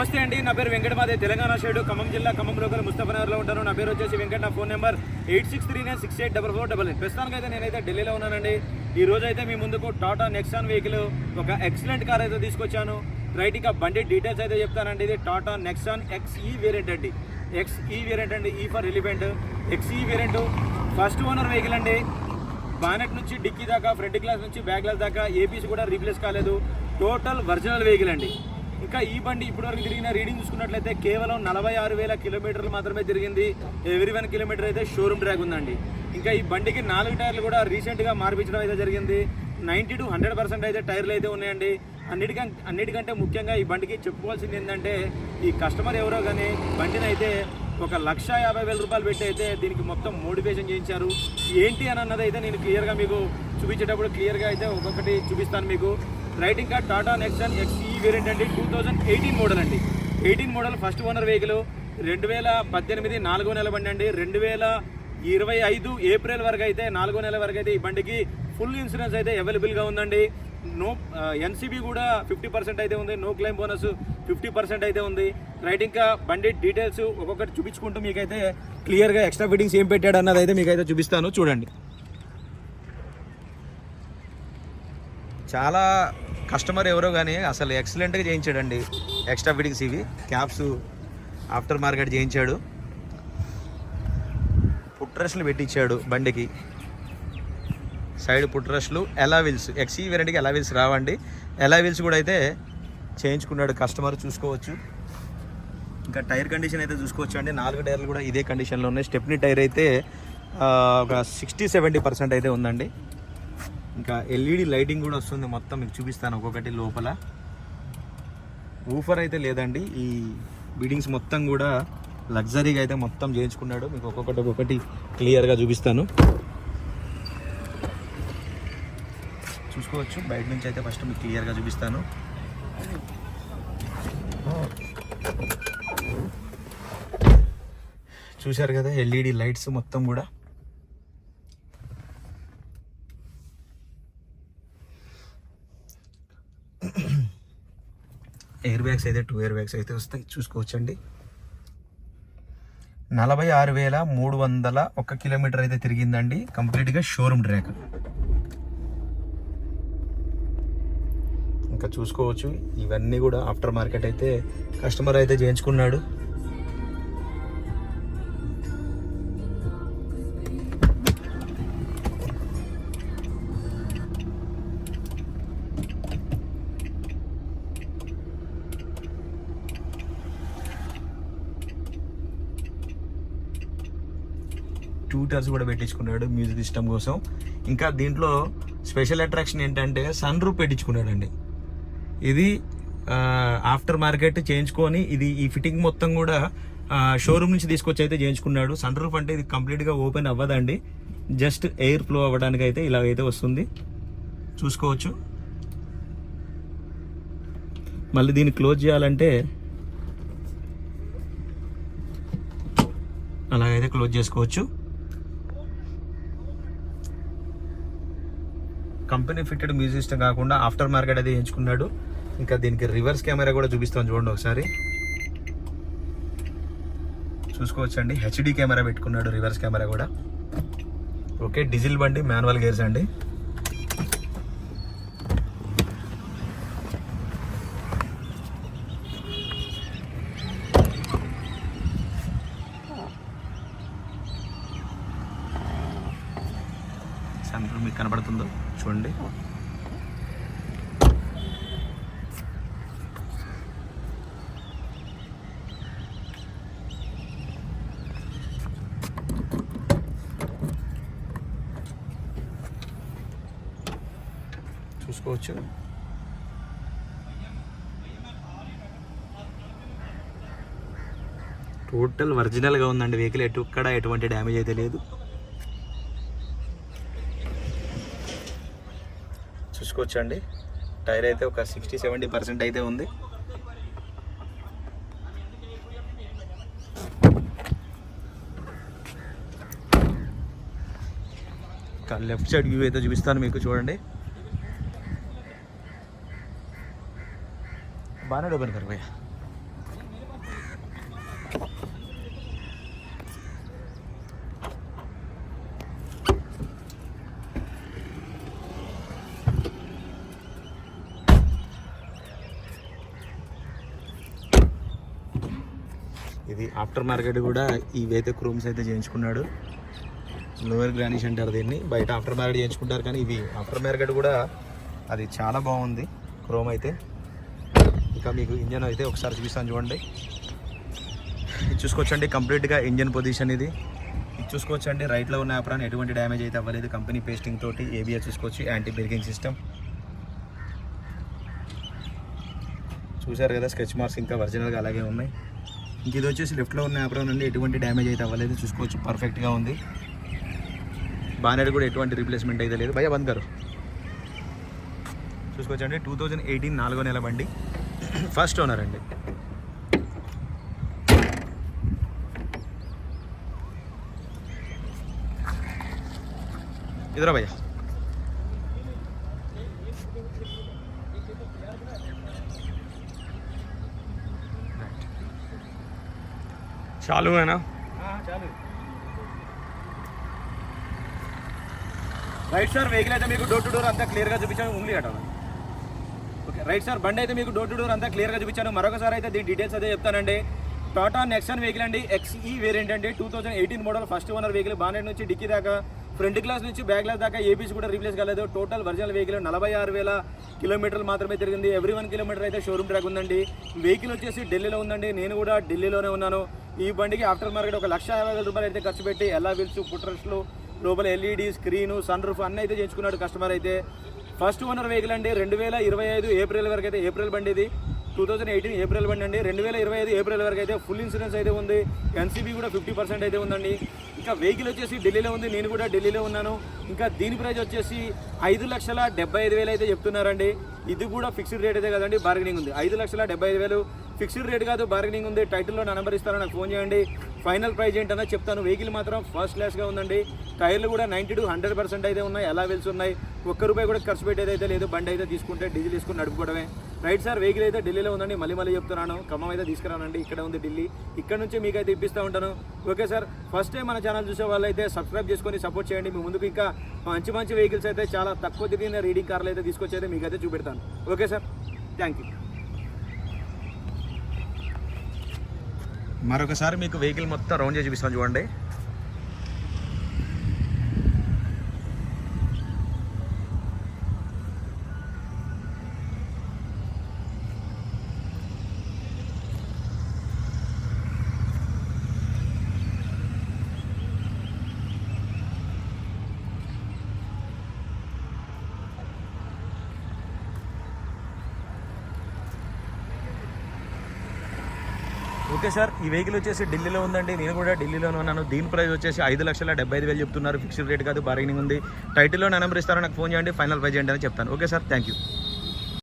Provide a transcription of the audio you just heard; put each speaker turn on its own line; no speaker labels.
నమస్తే అండి. నా పేరు వెంకటమాదే. తెలంగాణ షేడు ఖమ్మం జిల్లా ఖమ్మం లోకల్ ముస్తఫనగర్లో ఉంటాను. నా పేరు వచ్చేసి వెంకట నా phone number eight six three nine six eight double four double eight. ప్రస్తుతానికి అయితే నేనైతే ఢిల్లీలో ఉన్నానండి. ఈ రోజు అయితే మీ ముందుకు టాటా నెక్సాన్ వెహికల్ ఒక ఎక్సలెంట్ కార్ అయితే తీసుకొచ్చాను. రైట్ ఇక బండి డీటెయిల్స్ అయితే చెప్తానండి. ఇది టాటా నెక్సాన్ ఎక్స్ఈ వేరియంట్ అండి. ఎక్స్ఈ వేరియంట్ అండి. E for elephant. XE variant. First owner vehicle అండి. బానెట్ నుంచి డిక్కీ దాకా ఫ్రంట్ గ్లాస్ నుంచి బ్యాక్ గ్లాస్ దాకా ఏపీసీ కూడా రీప్లేస్ కాలేదు. టోటల్ ఒరిజినల్ వెహికల్ అండి. ఇంకా ఈ బండి ఇప్పటివరకు తిరిగిన రీడింగ్ చూసుకున్నట్లయితే కేవలం నలభై ఆరు వేల కిలోమీటర్లు మాత్రమే తిరిగింది. ఎవ్రీ వన్ కిలోమీటర్ అయితే షోరూమ్ ట్రాక్ ఉందండి. ఇంకా ఈ బండికి నాలుగు టైర్లు కూడా రీసెంట్గా మార్పించడం అయితే జరిగింది. నైంటీ టు హండ్రెడ్ పర్సెంట్ అయితే టైర్లు అయితే ఉన్నాయండి. అన్నిటికంటే అన్నిటికంటే ముఖ్యంగా ఈ బండికి చెప్పుకోవాల్సింది ఏంటంటే ఈ కస్టమర్ ఎవరో కానీ బండిని అయితే ఒక లక్ష యాభై వేల రూపాయలు పెట్టి అయితే దీనికి మొత్తం మోటివేషన్ చేయించారు. ఏంటి అని అన్నది అయితే నేను క్లియర్గా మీకు చూపించేటప్పుడు క్లియర్గా అయితే ఒక్కొక్కటి చూపిస్తాను మీకు. Writing card Tata Nexon XE variant అండి టూ థౌజండ్ ఎయిటీన్ మోడల్ అండి. Eighteen model first owner vehicle రెండు వేల పద్దెనిమిది నాలుగో నెల బండి అండి. రెండు వేల ఇరవై ఐదు ఏప్రిల్ వరకు అయితే నాలుగో నెల వరకు అయితే ఈ బండికి ఫుల్ ఇన్సూరెన్స్ అయితే అవైలబుల్గా ఉందండి. నో ఎన్సీబీ కూడా ఫిఫ్టీ పర్సెంట్ అయితే ఉంది. No claim bonus fifty percent అయితే ఉంది. రైట్ ఇంకా బండి డీటెయిల్స్ ఒక్కొక్కటి చూపించుకుంటూ మీకైతే క్లియర్గా ఎక్స్ట్రా ఫిట్టింగ్స్ ఏం పెట్టాడు అన్నది అయితే మీకైతే చూపిస్తాను. చూడండి. చాలా కస్టమర్ ఎవరో కానీ అసలు ఎక్సలెంట్గా చేయించాడండి. ఎక్స్ట్రా ఫిట్టింగ్స్ ఇవి క్యాప్స్ ఆఫ్టర్ మార్కెట్ చేయించాడు. పుట్రస్లు పెట్టించాడు బండికి. సైడ్ పుట్రస్లు ఎలావిల్స్ ఎక్సీ వెరైటీకి ఎలావిల్స్ రావండి. ఎలావిల్స్ కూడా అయితే చేయించుకున్నాడు కస్టమర్ చూసుకోవచ్చు. ఇంకా టైర్ కండిషన్ అయితే చూసుకోవచ్చు అండి. నాలుగు టైర్లు కూడా ఇదే కండిషన్లో ఉన్నాయి. స్టెప్నీ టైర్ అయితే ఒక సిక్స్టీ సెవెంటీ పర్సెంట్ అయితే ఉందండి. ఇంకా ఎల్ఈడి లైటింగ్ కూడా వస్తుంది మొత్తం మీకు చూపిస్తాను ఒక్కొక్కటి లోపల. ఊఫర్ అయితే లేదండి ఈ బిడింగ్స్ మొత్తం కూడా లగ్జరీగా అయితే మొత్తం చేయించుకున్నాడు. మీకు ఒక్కొక్కటి ఒక్కొక్కటి క్లియర్గా చూపిస్తాను. చూసుకోవచ్చు బయట నుంచి అయితే ఫస్ట్ మీకు క్లియర్గా చూపిస్తాను. చూశారు కదా ఎల్ఈడి లైట్స్ మొత్తం కూడా. ఎయిర్ బ్యాగ్స్ అయితే టూ ఎయిర్ బ్యాగ్స్ అయితే వస్తాయి. చూసుకోవచ్చండి. నలభై ఆరు వేల మూడు వందల ఒక కిలోమీటర్ అయితే తిరిగిందండి. కంప్లీట్గా షోరూమ్ ట్రాక్ ఇంకా చూసుకోవచ్చు. ఇవన్నీ కూడా ఆఫ్టర్ మార్కెట్ అయితే కస్టమర్ అయితే చేయించుకున్నాడు. ట్యూటర్స్ కూడా పెట్టించుకున్నాడు మ్యూజిక్ సిస్టమ్ కోసం. ఇంకా దీంట్లో స్పెషల్ అట్రాక్షన్ ఏంటంటే సన్ రూప్ పెట్టించుకున్నాడండి. ఇది ఆఫ్టర్ మార్కెట్ చేయించుకొని ఇది ఈ ఫిట్టింగ్ మొత్తం కూడా షోరూమ్ నుంచి తీసుకొచ్చి అయితే చేయించుకున్నాడు. సన్ రూఫ్ అంటే ఇది కంప్లీట్గా ఓపెన్ అవ్వదండి. జస్ట్ ఎయిర్ ఫ్లో అవ్వడానికి అయితే ఇలాగైతే వస్తుంది. చూసుకోవచ్చు. మళ్ళీ దీన్ని క్లోజ్ చేయాలంటే అలాగైతే క్లోజ్ చేసుకోవచ్చు. కంపెనీ ఫిట్టెడ్ మ్యూజిక్ సిస్టమ్ కాకుండా ఆఫ్టర్ మార్కెట్ అయితే ఎంచుకున్నాడు. ఇంకా దీనికి రివర్స్ కెమెరా కూడా చూపిస్తాం చూడండి ఒకసారి. చూసుకోవచ్చండి. హెచ్డి కెమెరా పెట్టుకున్నాడు రివర్స్ కెమెరా కూడా. ఓకే డీజిల్ బండి మాన్యువల్ గేర్స్ అండి. సెంటర్ మీకు కనబడుతుందో? చూడండి. చూసుకోవచ్చు. టోటల్ ఒరిజినల్గా ఉందండి వెహికల్. ఎటు ఎక్కడ ఎటువంటి డ్యామేజ్ అయితే లేదు. చూసుకోవచ్చండి టైర్ అయితే ఒక సిక్స్టీ సెవెంటీ పర్సెంట్ అయితే ఉంది. లెఫ్ట్ సైడ్ వ్యూ అయితే చూపిస్తాను మీకు చూడండి. బాగానే ఓపెన్ కర్ ఇది ఆఫ్టర్ మార్కెట్ కూడా ఇవైతే క్రూమ్స్ అయితే చేయించుకున్నాడు. లోయర్ గ్రానిష్ అంటారు దీన్ని. బయట ఆఫ్టర్ మార్కెట్ చేయించుకుంటారు కానీ ఇవి ఆఫ్టర్ మార్కెట్ కూడా అది చాలా బాగుంది క్రోమ్ అయితే. ఇక మీకు ఇంజన్ అయితే ఒకసారి చూపిస్తాను చూడండి. ఇది చూసుకోవచ్చండి కంప్లీట్గా ఇంజన్ పొజిషన్ ఇది. ఇది చూసుకోవచ్చండి రైట్లో ఉన్న యాప్రాన్ ఎటువంటి డ్యామేజ్ అయితే అవ్వలేదు. కంపెనీ పేస్టింగ్ తోటి ఏబిఎస్ చూసుకోవచ్చు యాంటీ బ్రేకింగ్ సిస్టమ్ చూశారు కదా స్కెచ్ మార్క్స్ ఇంకా ఒరిజినల్గా అలాగే ఉన్నాయి. ఇంక ఇది వచ్చేసి లెఫ్ట్లో ఉన్న యాప్రాన్ నుండి ఎటువంటి డ్యామేజ్ అయితే అవ్వలేదు. చూసుకోవచ్చు. పర్ఫెక్ట్గా ఉంది. బానెట్ కూడా ఎటువంటి రీప్లేస్మెంట్ అయితే లేదు. భయ బంద్ గారు. చూసుకోవచ్చండి. టూ థౌజండ్ ఎయిటీన్ నాలుగో నెల బండి. ఫస్ట్ ఓనర్ అండి. ఇద్దరు భయ్యా.
चालू है ना
రైట్ సార్ వెహికల్ అయితే మీకు డోర్ టు డోర్ అంతా క్లియర్గా చూపించాను ఓన్లీ అట ఓకే రైట్ సార్ బండి అయితే మీకు డోర్ టు డోర్ అంతా క్లియర్గా చూపించాను మరొకసారి అయితే దీని డీటెయిల్స్ అయితే చెప్తానండి టాటా నెక్సన్ వెహికల్ అండి ఎక్స్ఈ వేరియంట్ అండి two thousand eighteen model first owner vehicle bonnet నుంచి డిక్కీ దాకా ఫ్రంట్ క్లాస్ నుంచి బ్యాక్ క్లాస్ దాకా ఏపీసీ కూడా రీప్లేస్ కాలేదు టోటల్ ఒరిజినల్ వెహికల్ నలభై ఆరు వేల కిలోమీటర్లు మాత్రమే తిరిగింది ఎవ్రీ వన్ కిలోమీటర్ అయితే షోరూమ్ ట్రాక్ ఉందండి వెహికల్ వచ్చేసి ఢిల్లీలో ఉందండి నేను కూడా ఢిల్లీలోనే ఉన్నాను ఈ బండికి ఆఫ్టర్ మార్కెట్ ఒక లక్ష యాభై వేల రూపాయలు అయితే ఖర్చు పెట్టి ఎలా వీల్స్ పుట్రస్లు లోపల ఎల్ఈడి స్క్రీను సన్ రూఫ్ అన్నీ అయితే చేయించుకున్నాడు కస్టమర్ అయితే. ఫస్ట్ ఓనర్ వెహికల్ అండి రెండు వేల ఇరవై ఐదు ఏప్రిల్ వరకు అయితే ఏప్రిల్ బండి ఇది. టూ థౌసండ్ ఎయిటీన్ ఏప్రిల్ బండి అండి రెండు వేల ఇరవై ఐదు ఏప్రిల్ వరకు అయితే ఫుల్ ఇన్సూరెన్స్ అయితే ఉంది. ఎన్సీబీ కూడా ఫిఫ్టీ పర్సెంట్ అయితే ఉందండి. ఇంకా వెహికల్ వచ్చేసి ఢిల్లీలో ఉంది. నేను కూడా ఢిల్లీలో ఉన్నాను. ఇంకా దీని ప్రైజ్ వచ్చేసి ఐదు లక్షల డెబ్బై ఐదు వేలు అయితే చెప్తున్నారండి. ఇది కూడా ఫిక్స్డ్ రేట్ అయితే కదండి బార్గెనింగ్ ఉంది. ఐదు లక్షల డెబ్బై ఐదు వేలు ఫిక్స్డ్ రేట్ కాదు బార్గెనింగ్ ఉంది. టైటిల్లో నా నెంబర్ ఇస్తాను నాకు ఫోన్ చేయండి. ఫైనల్ ప్రైజ్ ఏంటన్నా చెప్తాను. వెహికల్ మాత్రం ఫస్ట్ క్లాస్గా ఉందండి. టైర్లు కూడా నైంటీ టు హండ్రెడ్ పర్సెంట్ అయితే ఉన్నాయి. ఎలా వెళ్తున్నాయి? ఉన్నాయి ఒక్క రూపాయి కూడా ఖర్చు పెట్టేది అయితే లేదు. బండి అయితే తీసుకుంటే డీజిల్ తీసుకుని నడుపుకోవడమే. రైట్ సార్ వెహికల్ అయితే ఢిల్లీలో ఉందండి. మళ్ళీ మళ్ళీ చెప్తున్నాను. ఖమ్మం అయితే తీసుకురానండి. ఇక్కడ ఉంది ఢిల్లీ. ఇక్కడ నుంచి మీకు అయితే ఇప్పిస్తూ ఉంటాను. ఓకే సార్ ఫస్ట్ టైం మన ఛానల్ చూసే వాళ్ళు అయితే సబ్స్క్రైబ్ చేసుకొని సపోర్ట్ చేయండి. మీ ముందుకు ఇంకా మంచి మంచి వెహికల్స్ అయితే చాలా తక్కువ తిరిగిన రీడింగ్ కార్లు అయితే తీసుకొచ్చి అయితే మీకు అయితే చూపెడతాను. Okay sir thank you. మరొకసారి మీకు వెహికల్ మొత్తం రౌండ్ చేసి చూపిస్తాను చూడండి. ఓకే సార్ ఈ వెహికల్ వచ్చేసి ఢిల్లీలో ఉందండి. నేను కూడా ఢిల్లీలోనే ఉన్నాను. దీని ప్రైస్ వచ్చేసి ఐదు లక్షల డెబ్బై ఐదు వేలు చెప్తున్నారు. ఫిక్స్డ్ రేట్ కాదు బార్గెనింగ్ ఉంది. టైటిల్లో నా నెంబర్ ఇస్తారో నాకు ఫోన్ చేయండి. ఫైనల్ ప్రైజ్ చేయండి అని చెప్తాను. Okay sir thank you